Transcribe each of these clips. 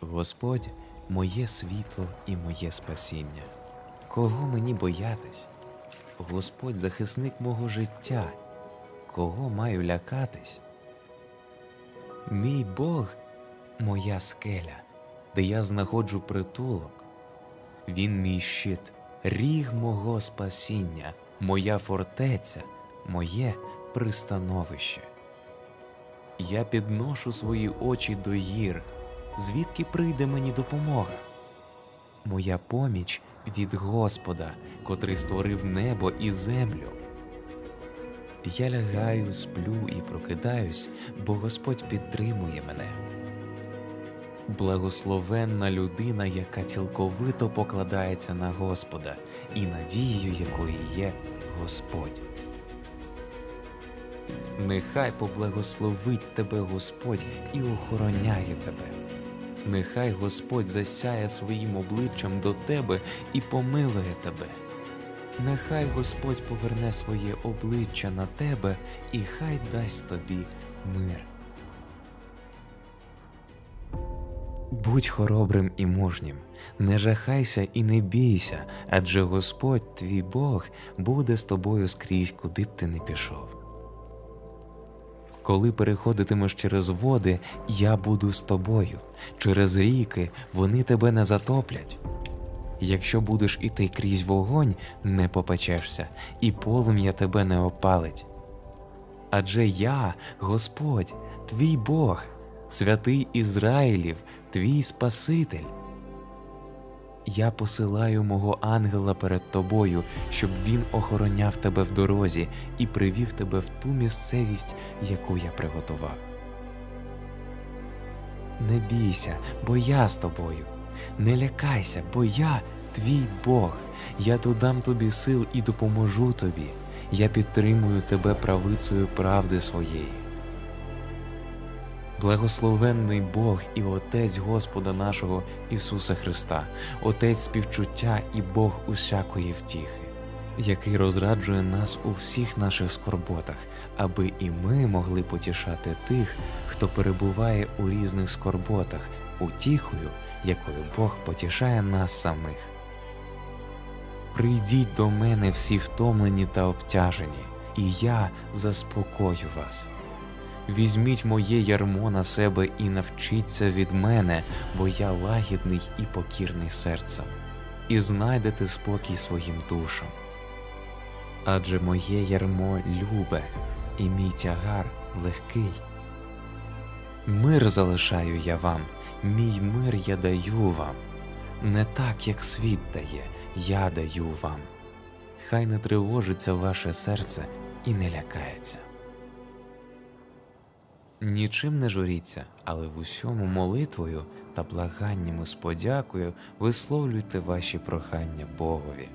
Господь моє світло і моє спасіння. Кого мені боятись? Господь захисник мого життя. Кого маю лякатись? Мій Бог моя скеля, де я знаходжу притулок. Він мій щит, ріг мого спасіння, моя фортеця, моє пристановище. Я підношу свої очі до гір, звідки прийде мені допомога. Моя поміч від Господа, котрий створив небо і землю. Я лягаю, сплю і прокидаюсь, бо Господь підтримує мене. Благословенна людина, яка цілковито покладається на Господа і надією якої є Господь. Нехай поблагословить тебе Господь і охороняє тебе. Нехай Господь засяє своїм обличчям до тебе і помилує тебе. Нехай Господь поверне своє обличчя на тебе і хай дасть тобі мир. Будь хоробрим і мужнім, не жахайся і не бійся, адже Господь твій Бог буде з тобою скрізь, куди б ти не пішов. Коли переходитимеш через води, я буду з тобою. Через ріки вони тебе не затоплять. Якщо будеш іти крізь вогонь, не попечешся, і полум'я тебе не опалить. Адже я, Господь, твій Бог, святий Ізраїлів, твій Спаситель. Я посилаю мого ангела перед тобою, щоб він охороняв тебе в дорозі і привів тебе в ту місцевість, яку я приготував. Не бійся, бо я з тобою. Не лякайся, бо я твій Бог. Я додам тобі сил і допоможу тобі. Я підтримую тебе правицею правди своєї. Благословенний Бог і Отець Господа нашого Ісуса Христа, Отець співчуття і Бог усякої втіхи, який розраджує нас у всіх наших скорботах, аби і ми могли потішати тих, хто перебуває у різних скорботах, утіхою, якою Бог потішає нас самих. Прийдіть до мене всі втомлені та обтяжені, і я заспокою вас. Візьміть моє ярмо на себе і навчіться від мене, бо я лагідний і покірний серцем, і знайдете спокій своїм душам. Адже моє ярмо любе, і мій тягар легкий. Мир залишаю я вам, мій мир я даю вам, не так, як світ дає, я даю вам. Хай не тривожиться ваше серце і не лякається. Нічим не журіться, але в усьому молитвою та благаннями з подякою висловлюйте ваші прохання Богові.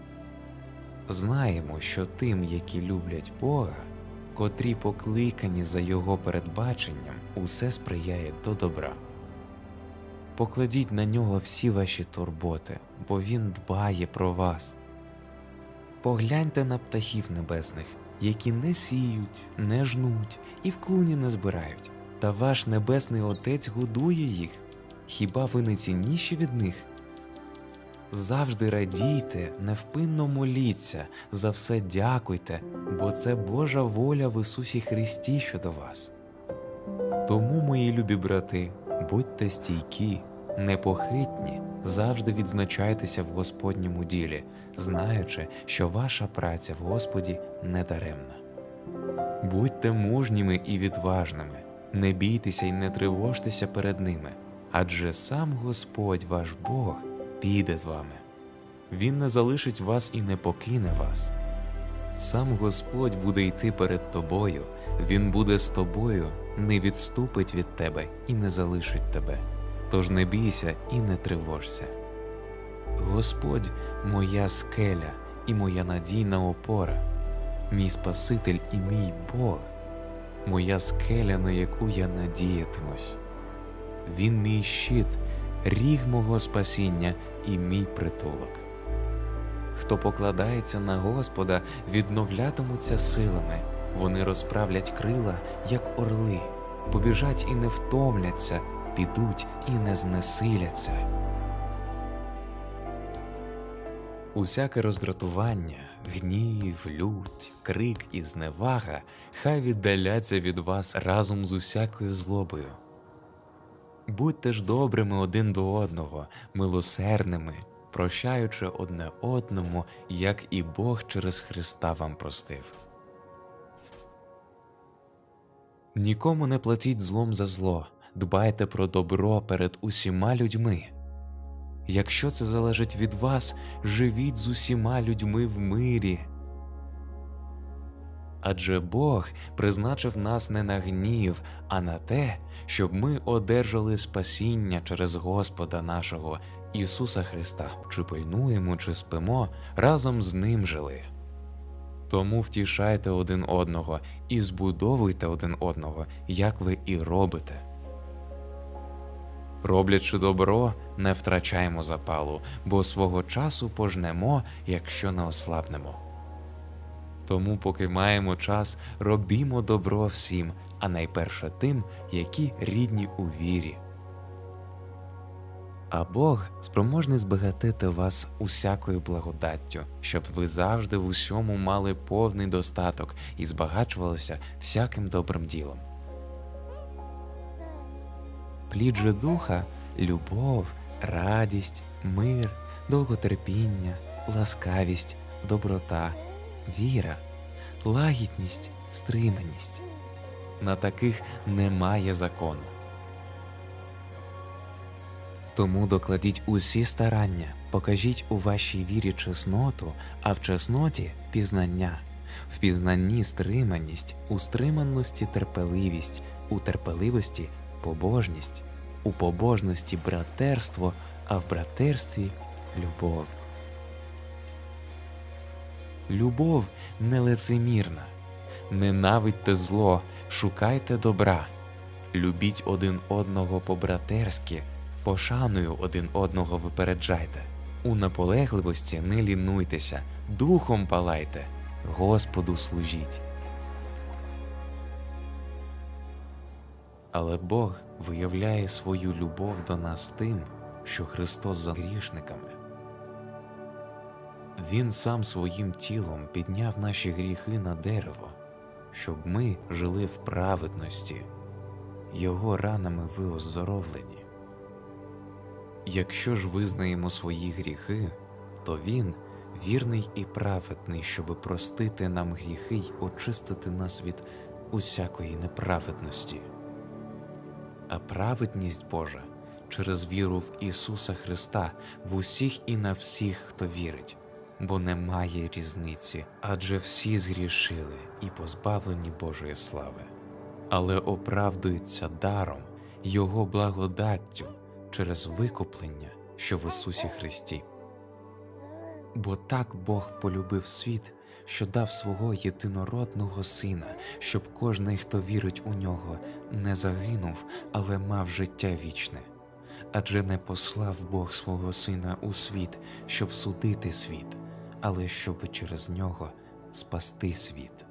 Знаємо, що тим, які люблять Бога, котрі покликані за Його передбаченням, усе сприяє до добра. Покладіть на нього всі ваші турботи, бо Він дбає про вас. Погляньте на птахів небесних, які не сіють, не жнуть і в клуні не збирають, та ваш небесний Отець годує їх. Хіба ви не цінніші від них? Завжди радійте, невпинно моліться, за все дякуйте, бо це Божа воля в Ісусі Христі щодо вас. Тому, мої любі брати, будьте стійкі, непохитні, завжди відзначайтеся в Господньому ділі, знаючи, що ваша праця в Господі не даремна. Будьте мужніми і відважними, не бійтеся і не тривожтеся перед ними, адже сам Господь ваш Бог піде з вами. Він не залишить вас і не покине вас. Сам Господь буде йти перед тобою, Він буде з тобою, не відступить від тебе і не залишить тебе. Тож не бійся і не тривожся. Господь моя скеля і моя надійна опора, мій Спаситель і мій Бог, моя скеля, на яку я надіятимусь. Він мій щит, ріг мого спасіння і мій притулок. Хто покладається на Господа, відновлятимуться силами, вони розправлять крила, як орли, побіжать і не втомляться, підуть і не знесиляться. Усяке роздратування, гнів, лють, крик і зневага хай віддаляться від вас разом з усякою злобою. Будьте ж добрими один до одного, милосердними, прощаючи одне одному, як і Бог через Христа вам простив. Нікому не платіть злом за зло, дбайте про добро перед усіма людьми. Якщо це залежить від вас, живіть з усіма людьми в мирі. Адже Бог призначив нас не на гнів, а на те, щоб ми одержали спасіння через Господа нашого Ісуса Христа, чи пильнуємо, чи спимо, разом з Ним жили. Тому втішайте один одного і збудовуйте один одного, як ви і робите. Роблячи добро, не втрачаймо запалу, бо свого часу пожнемо, якщо не ослабнемо. Тому, поки маємо час, робімо добро всім, а найперше тим, які рідні у вірі. А Бог спроможний збагатити вас усякою благодаттю, щоб ви завжди в усьому мали повний достаток і збагачувалися всяким добрим ділом. Плід же духа любов, радість, мир, довготерпіння, ласкавість, доброта, віра, лагідність, стриманість. На таких немає закону. Тому докладіть усі старання, покажіть у вашій вірі чесноту, а в чесноті пізнання, в пізнанні стриманість, у стриманості терпеливість, у терпеливості побожність, у побожності братерство, а в братерстві любов. Любов нелицемірна. Ненавидьте зло, шукайте добра, любіть один одного по-братерськи, пошаною один одного випереджайте. У наполегливості не лінуйтеся, духом палайте, Господу служіть. Але Бог виявляє свою любов до нас тим, що Христос за грішниками. Він сам своїм тілом підняв наші гріхи на дерево, щоб ми жили в праведності, Його ранами ви оздоровлені. Якщо ж визнаємо свої гріхи, то Він вірний і праведний, щоби простити нам гріхи й очистити нас від усякої неправедності. А праведність Божа через віру в Ісуса Христа в усіх і на всіх, хто вірить, бо немає різниці, адже всі згрішили і позбавлені Божої слави, але оправдуються даром Його благодаттю через викуплення, що в Ісусі Христі. Бо так Бог полюбив світ, що дав свого єдинородного Сина, щоб кожний, хто вірить у нього, не загинув, але мав життя вічне. Адже не послав Бог свого Сина у світ, щоб судити світ, але щоб через нього спасти світ.